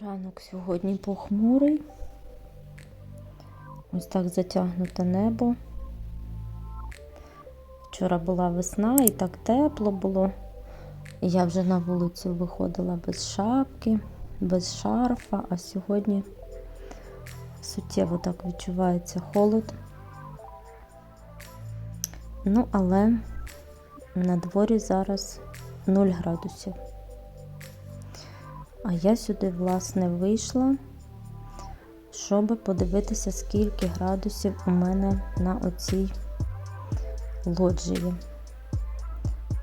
Ранок сьогодні похмурий. Ось так затягнуте небо. Вчора була весна і так тепло було. І я вже на вулицю виходила без шапки, без шарфа, а сьогодні суттєво так відчувається холод. Ну, але на дворі зараз 0 градусів. А я сюди, власне, вийшла, щоб подивитися, скільки градусів у мене на оцій лоджії.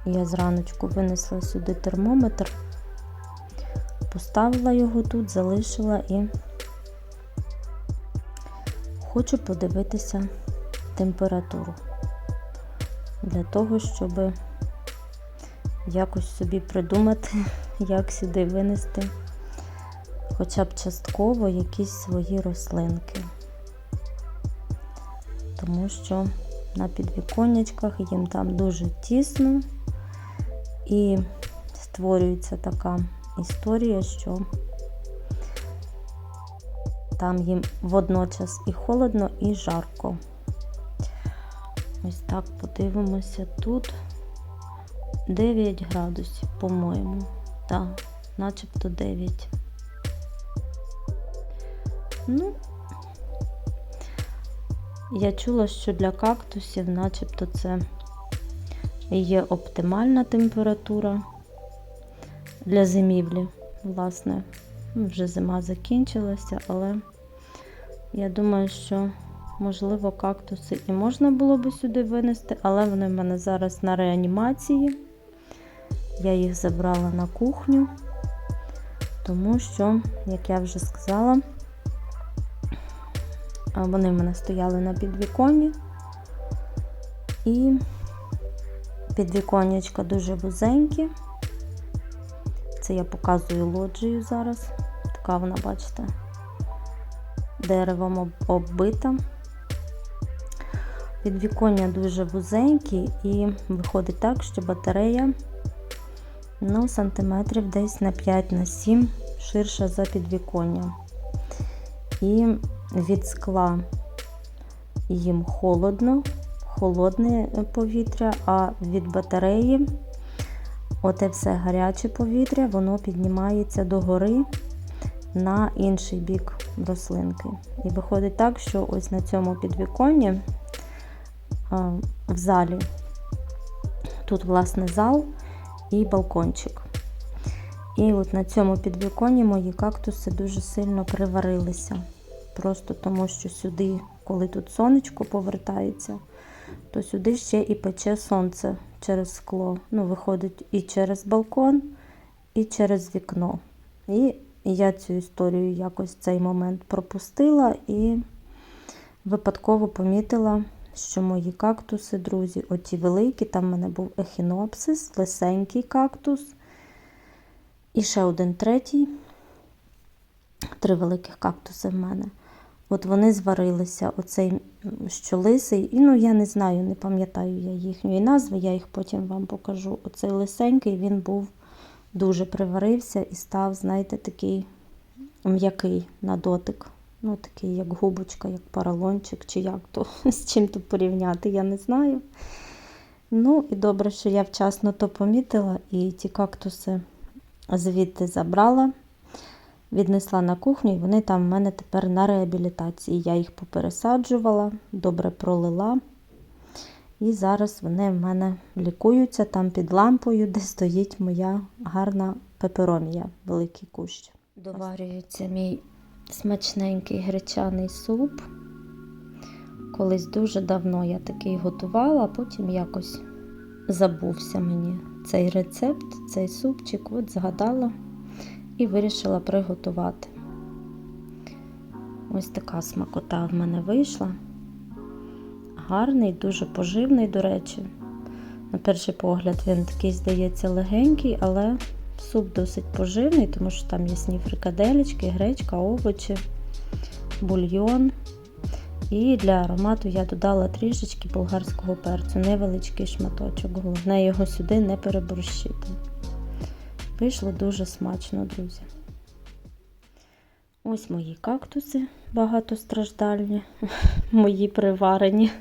Я зраночку винесла сюди термометр, поставила його тут, залишила і хочу подивитися температуру для того, щоб якось собі придумати, як сюди винести хоча б частково якісь свої рослинки. Тому що на підвіконнячках їм там дуже тісно і створюється така історія, що там їм водночас і холодно, і жарко. Ось так подивимося тут 9 градусів, по-моєму. Так, начебто 9. Ну, я чула, що для кактусів, начебто, це є оптимальна температура для зимівлі. Власне, Ну, вже зима закінчилася, але я думаю, що, можливо, кактуси і можна було би сюди винести, але вони в мене зараз на реанімації. Я їх забрала на кухню, тому що, як я вже сказала, вони в мене стояли на підвіконні. І підвіконнячка дуже вузенькі. Це я показую лоджію зараз. Така вона, бачите, деревом оббита. Підвіконня дуже вузенькі і виходить так, що батарея ну, сантиметрів десь на 5-7 ширша за підвіконня. І від скла їм холодно, холодне повітря, а від батареї оте все гаряче повітря, воно піднімається догори на інший бік рослинки. І виходить так, що ось на цьому підвіконні в залі, тут, власне, зал і балкончик. І от на цьому підвіконні мої кактуси дуже сильно приварилися. Просто тому, що сюди, коли тут сонечко повертається, то сюди ще і пече сонце через скло. Ну, виходить і через балкон, і через вікно. І я цю історію якось цей момент пропустила і випадково помітила, що мої кактуси, друзі, оті великі, там в мене був ехінопсис, лисенький кактус. І ще один третій. Три великих кактуси в мене. От вони зварилися, оцей що лисий, і ну я не знаю, не пам'ятаю я їхньої назви, я їх потім вам покажу. Оцей лисенький він був дуже приварився і став, знаєте, такий м'який на дотик. Ну, такий, як губочка, як паралончик, чи як то з чим то порівняти, я не знаю. Ну, і добре, що я вчасно то помітила, і ті кактуси звідти забрала віднесла на кухню, і вони там в мене тепер на реабілітації. Я їх попересаджувала, добре пролила. І зараз вони в мене лікуються там під лампою, де стоїть моя гарна пеперомія, великий кущ. Доварюється мій смачненький гречаний суп. Колись дуже давно я такий готувала, а потім якось забувся мені цей рецепт, цей супчик, от згадала і вирішила приготувати. Ось така смакота в мене вийшла. Гарний, дуже поживний, до речі. На перший погляд, він такий, здається, легенький, але суп досить поживний, тому що там ясні фрикаделечки, гречка, овочі, бульйон. І для аромату я додала трішечки болгарського перцю, невеличкий шматочок. Головне його сюди не переборщити. Вийшло дуже смачно, друзі. Ось мої кактуси багатостраждальні, мої приварені.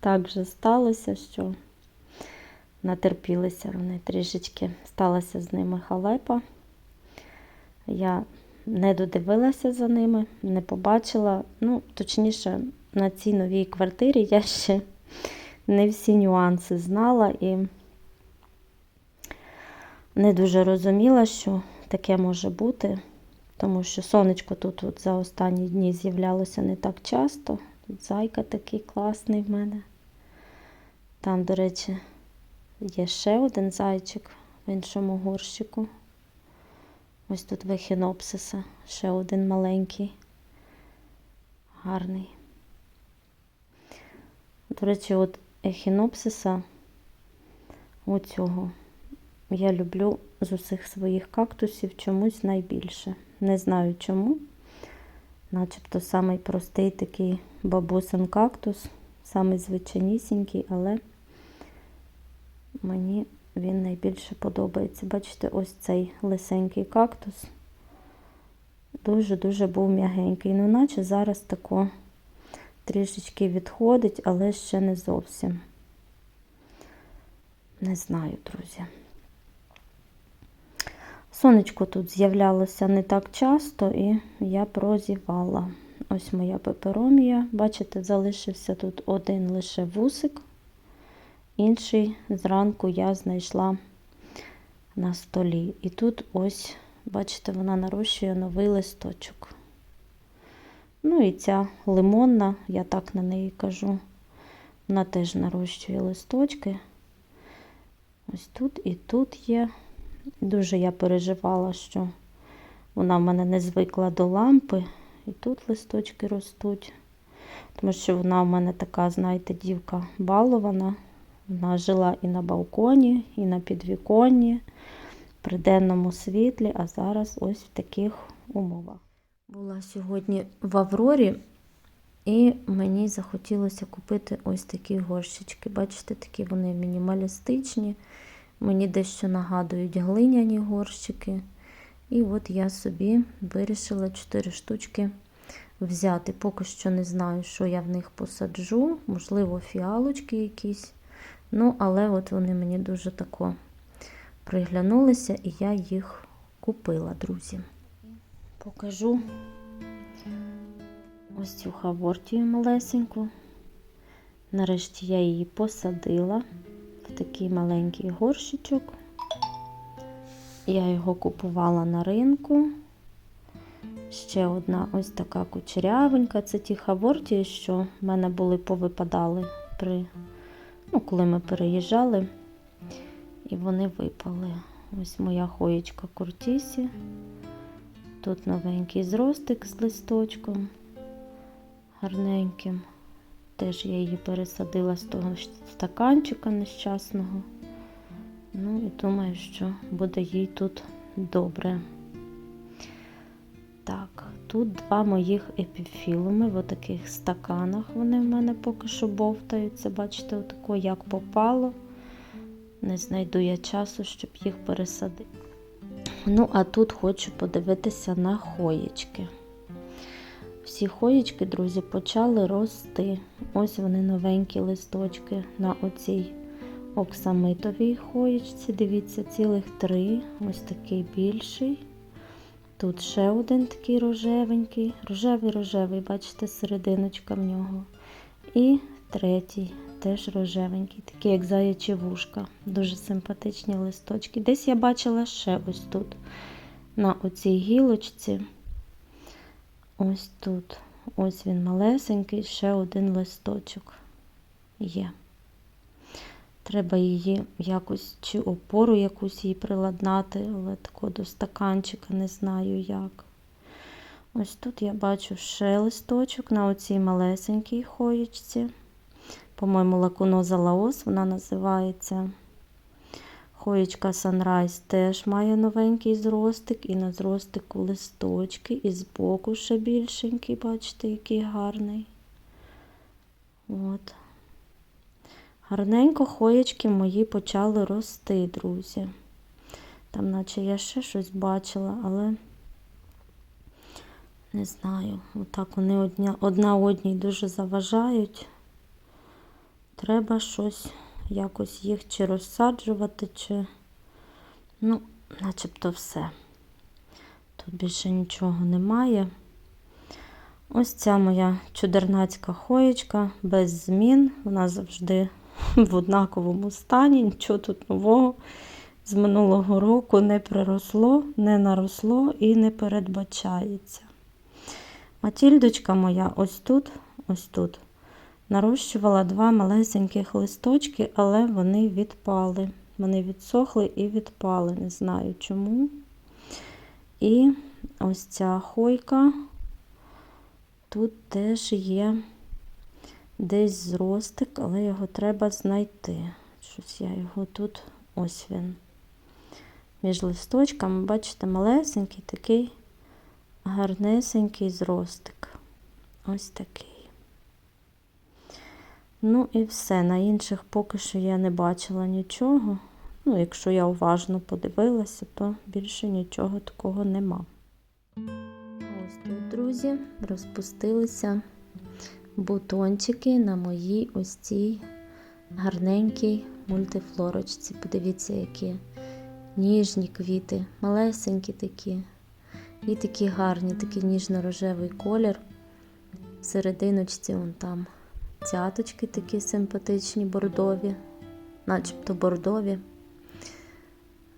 Так же сталося, що натерпілися вони трішечки. Сталася з ними халепа. Я не додивилася за ними, не побачила. Ну, точніше, на цій новій квартирі я ще не всі нюанси знала і не дуже розуміла, що таке може бути, тому що сонечко тут от за останні дні з'являлося не так часто. Тут зайка такий класний в мене. Там, до речі, є ще один зайчик в іншому горщику. Ось тут вехінопсиса, ще один маленький, гарний. До речі, от ехінопсиса оцього я люблю з усіх своїх кактусів чомусь найбільше. Не знаю чому. Начебто самий простий такий бабусин кактус, самий звичайнісінький, але мені він найбільше подобається. Бачите, ось цей лисенький кактус. Дуже-дуже був м'ягенький. Ну, наче зараз тако трішечки відходить, але ще не зовсім. Не знаю, друзі. Сонечко тут з'являлося не так часто, і я прозівала. Ось моя пеперомія. Бачите, залишився тут один лише вусик. Інший зранку я знайшла на столі. І тут ось, бачите, вона нарощує новий листочок. Ну і ця лимонна, я так на неї кажу, вона теж нарощує листочки. Ось тут і тут є. Дуже я переживала, що вона в мене не звикла до лампи. І тут листочки ростуть. Тому що вона в мене така, знаєте, дівка балована. Вона жила і на балконі, і на підвіконні, при денному світлі, а зараз ось в таких умовах. Була сьогодні в Аврорі, і мені захотілося купити ось такі горщички. Бачите, такі вони мінімалістичні. Мені дещо нагадують глиняні горщики. І от я собі вирішила 4 штучки взяти. Поки що не знаю, що я в них посаджу, можливо, фіалочки якісь. Ну, але от вони мені дуже тако приглянулися, і я їх купила, друзі. Покажу ось цю хавортію малесеньку. Нарешті я її посадила в такий маленький горщичок. Я його купувала на ринку. Ще одна ось така кучерявенька. Це ті хавортії, що в мене були повипадали при ну, коли ми переїжджали, і вони випали. Ось моя хоєчка Куртісі. Тут новенький зростик з листочком гарненьким. Теж я її пересадила з того стаканчика нещасного. Ну і думаю, що буде їй тут добре. Так, тут два моїх епіфілуми в таких стаканах. Вони в мене поки що бовтаються. Бачите, отако як попало. Не знайду я часу, щоб їх пересадити. Ну, а тут хочу подивитися на хоєчки. Всі хоєчки, друзі, почали рости. Ось вони новенькі листочки на оцій оксамитовій хоєчці. Дивіться, цілих три. Ось такий більший. Тут ще один такий рожевенький, рожевий-рожевий, бачите, серединочка в нього. І третій, теж рожевенький, такий, як заячі вушка. Дуже симпатичні листочки. Десь я бачила ще ось тут, на оцій гілочці. Ось тут. Ось він малесенький, ще один листочок є. Треба її якось, чи опору якусь їй приладнати, але тако до стаканчика не знаю як. Ось тут я бачу ще листочок на оцій малесенькій хоєчці. По-моєму, лакуноза лаос вона називається. Хоєчка Sunrise теж має новенький зростик, і на зростику листочки, і збоку ще більшенький, бачите, який гарний. От. Гарненько хоєчки мої почали рости, друзі. Там, наче я ще щось бачила, але не знаю. Отак вони одня, одна одній дуже заважають. Треба щось, якось їх чи розсаджувати, чи, ну, начебто все. Тут більше нічого немає. Ось ця моя чудернацька хоєчка без змін. Вона завжди в однаковому стані, нічого тут нового з минулого року не приросло, не наросло і не передбачається. Матільдочка моя ось тут, ось тут. Нарощувала два малесеньких листочки, але вони відпали. Вони відсохли і відпали. Не знаю чому. І ось ця хойка. Тут теж є десь зростик, але його треба знайти. Щось я його тут, ось він. Між листочками, бачите, малесенький такий гарнесенький зростик. Ось такий. Ну і все. На інших поки що я не бачила нічого. Ну, якщо я уважно подивилася, то більше нічого такого нема. Ось тут, друзі, розпустилися бутончики на моїй ось цій гарненькій мультифлорочці. Подивіться, які ніжні квіти, малесенькі такі. І такі гарні, такий ніжно-рожевий колір. В серединочці вон там цяточки такі симпатичні, бордові, начебто бордові.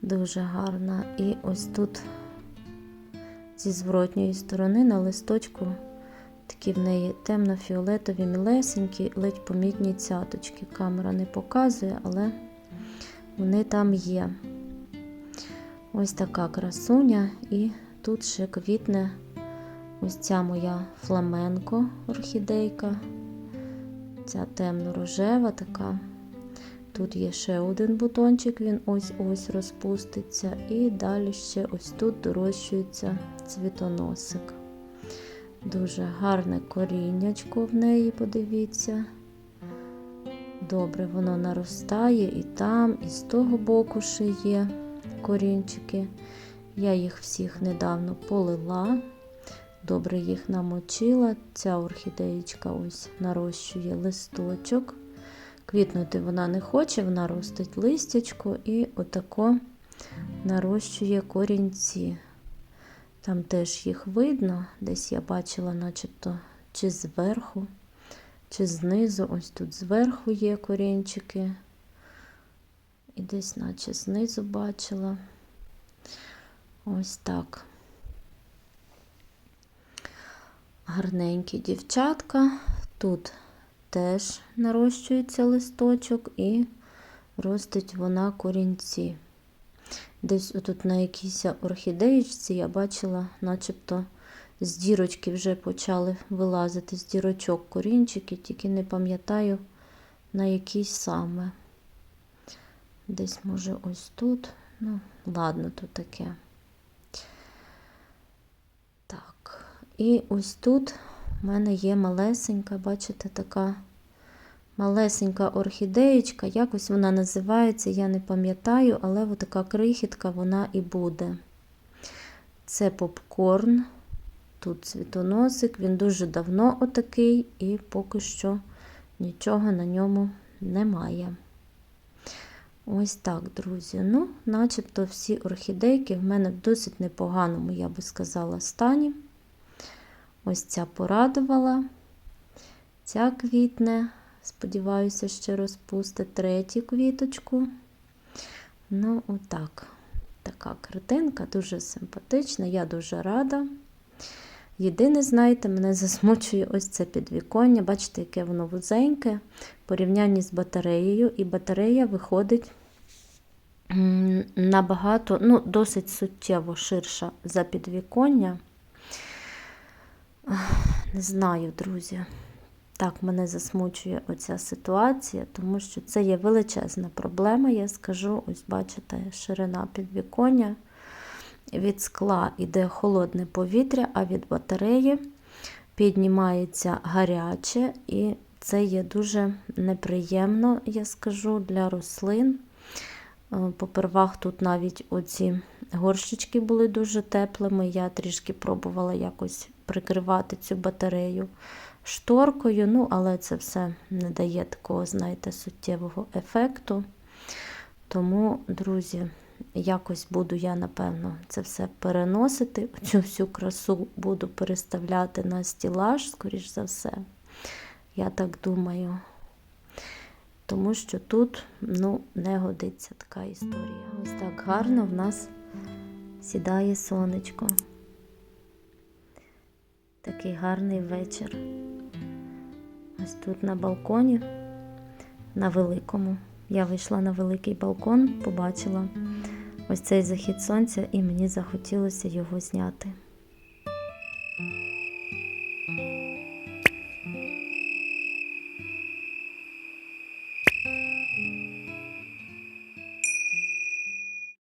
Дуже гарна. І ось тут зі зворотньої сторони на листочку такі в неї темно-фіолетові, мілесенькі, ледь помітні цяточки. Камера не показує, але вони там є. Ось така красуня, і тут ще квітне ось ця моя фламенко орхідейка. Ця темно-рожева така. Тут є ще один бутончик, він ось-ось розпуститься. І далі ще ось тут дорощується цвітоносик. Дуже гарне коріннячко в неї, подивіться. Добре, воно наростає і там, і з того боку ще є корінчики. Я їх всіх недавно полила, добре їх намочила. Ця орхідеєчка ось нарощує листочок. Квітнути вона не хоче, вона ростить листячко і отако нарощує корінці. Там теж їх видно, десь я бачила, начебто, чи зверху, чи знизу. Ось тут зверху є корінчики. І десь, наче знизу бачила. Ось так. Гарненькі дівчатка. Тут теж нарощується листочок і ростить вона корінці. Десь отут на якійсь орхідеєчці я бачила, начебто з дірочки вже почали вилазити з дірочок корінчики, тільки не пам'ятаю, на якій саме. Десь, може, ось тут. Ну, ладно, тут таке. Так, і ось тут в мене є малесенька, бачите, така малесенька орхідеєчка, якось вона називається, я не пам'ятаю, але така крихітка вона і буде. Це попкорн, тут цвітоносик, він дуже давно отакий, і поки що нічого на ньому немає. Ось так, друзі. Ну, начебто всі орхідейки в мене в досить непоганому, я би сказала, стані. Ось ця порадувала. Ця квітне, сподіваюся, ще розпустить третю квіточку. Ну, отак. Така картинка, дуже симпатична, я дуже рада. Єдине, знаєте, мене засмучує ось це підвіконня. Бачите, яке воно вузеньке в порівнянні з батареєю, і батарея виходить набагато, ну, досить суттєво ширша за підвіконня. Не знаю, друзі. Так, мене засмучує оця ситуація, тому що це є величезна проблема. Я скажу, ось бачите, ширина підвіконня. Від скла йде холодне повітря, а від батареї піднімається гаряче, і це є дуже неприємно, я скажу, для рослин. Е, Попервах тут навіть оці горщички були дуже теплими. Я трішки пробувала якось прикривати цю батарею шторкою, ну, але це все не дає такого, знаєте, суттєвого ефекту. Тому, друзі, якось буду я, напевно, це все переносити. Цю всю красу буду переставляти на стілаж, скоріш за все. Я так думаю. Тому що тут ну, не годиться така історія. Ось так гарно в нас сідає сонечко. Такий гарний вечір. Ось тут на балконі, на великому. Я вийшла на великий балкон, побачила ось цей захід сонця, і мені захотілося його зняти.